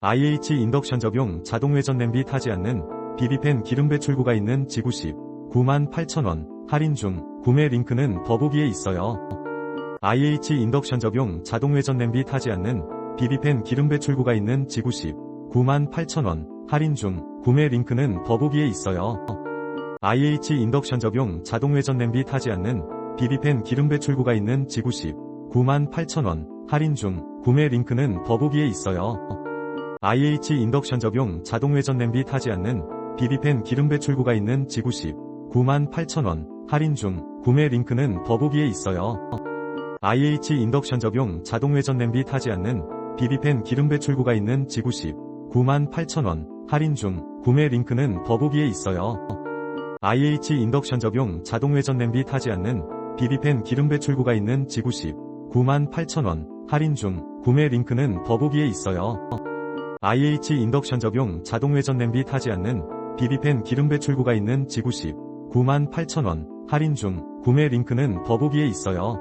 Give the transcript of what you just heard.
IH 인덕션 적용 자동회전 냄비 타지 않는 비비펜 기름 배출구가 있는 지구십 98,000원 할인 중 구매 링크는 더보기에 있어요. IH 인덕션 적용 자동회전 냄비 타지 않는 비비펜 기름 배출구가 있는 지구십 98,000원 할인 중 구매 링크는 더보기에 있어요. IH 인덕션 적용 자동회전 냄비 타지 않는 비비펜 기름 배출구가 있는 지구십 98,000원 할인 중 구매 링크는 더보기에 있어요. IH 인덕션 적용 자동회전 냄비 타지 않는 비비펜 기름 배출구가 있는 지구십 98,000원 할인 중 구매 링크는 더보기에 있어요. IH 인덕션 적용 자동회전 냄비 타지 않는 비비펜 기름 배출구가 있는 지구십 98,000원 할인 중 구매 링크는 더보기에 있어요. IH 인덕션 적용 자동회전 냄비 타지 않는 비비펜 기름 배출구가 있는 지구십 98,000원 할인 중 구매 링크는 더보기에 있어요. IH 인덕션 적용 자동회전 냄비 타지 않는 비비펜 기름 배출구가 있는 지구십 98,000원 할인 중 구매 링크는 더보기에 있어요.